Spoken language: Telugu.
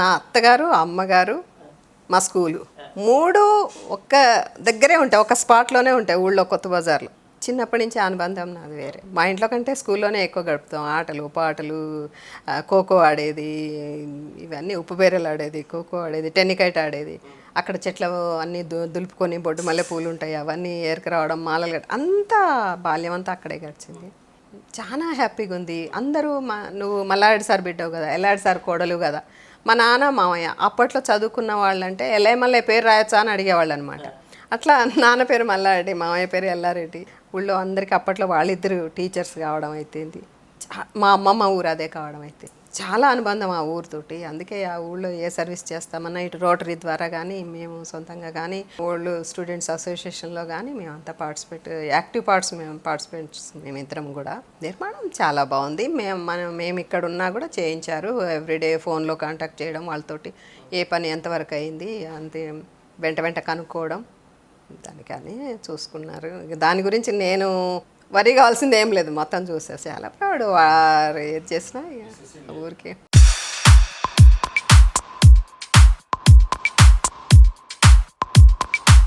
నా అత్తగారు అమ్మగారు మా స్కూలు. మూడు ఒక్క దగ్గరే ఉంటాయి ఒక స్పాట్లోనే ఉంటాయి ఊళ్ళో కొత్త బజార్లో. చిన్నప్పటి నుంచి అనుబంధం నాది వేరే. మా ఇంట్లో కంటే స్కూల్లోనే ఎక్కువ గడుపుతాం. ఆటలు పాటలు ఖోఖో ఆడేది ఇవన్నీ ఉప్పుబేరలు ఆడేది ఖోఖో ఆడేది టెన్నికైట్ ఆడేది. అక్కడ చెట్లు అన్నీ దు దులుపుకొని బొడ్డు మల్లె పూలు ఉంటాయి అవన్నీ ఏరుకురావడం మాలలు గడ అంతా బాల్యం అంతా అక్కడే గడిచింది. చాలా హ్యాపీగా ఉంది అందరూ మా నువ్వు మల్లాడి సార్ బిడ్డవు కదా ఎల్లాడి సార్ కోడలు కదా. మా నాన్న మామయ్య అప్పట్లో చదువుకున్న వాళ్ళంటే ఎల్ఐ మల్లె పేరు రాయొచ్చా అని అడిగేవాళ్ళు అనమాట అట్లా నాన్న పేరు మల్లారెడ్డి మామయ్య పేరు ఎల్లారెడ్డి ఊళ్ళో అందరికీ అప్పట్లో వాళ్ళిద్దరు టీచర్స్ కావడం అయితేంది. మా అమ్మమ్మ ఊరు అదే కావడం అయితే చాలా అనుబంధం ఆ ఊరితోటి. అందుకే ఆ ఊళ్ళో ఏ సర్వీస్ చేస్తామన్నా ఇటు రోటరీ ద్వారా కానీ మేము సొంతంగా కానీ ఓల్డ్ స్టూడెంట్స్ అసోసియేషన్లో కానీ మేము అంతా పార్టిసిపేట్ యాక్టివ్ పార్ట్స్ మేము పార్టిసిపేట్స్ మేమిద్దరం కూడా. నిర్మాణం చాలా బాగుంది. మేము మనం మేము ఇక్కడ ఉన్నా కూడా చేయించారు. ఎవ్రీడే ఫోన్లో కాంటాక్ట్ చేయడం వాళ్ళతోటి ఏ పని ఎంతవరకు అయింది అంతే వెంట వెంట కనుక్కోవడం దానికని చూసుకున్నారు. దాని గురించి నేను వరి కావాల్సింది ఏం లేదు మొత్తం చూసేసి చాలా ప్రౌడ్ వారు ఏది చేసినా ఇక ఊరికి.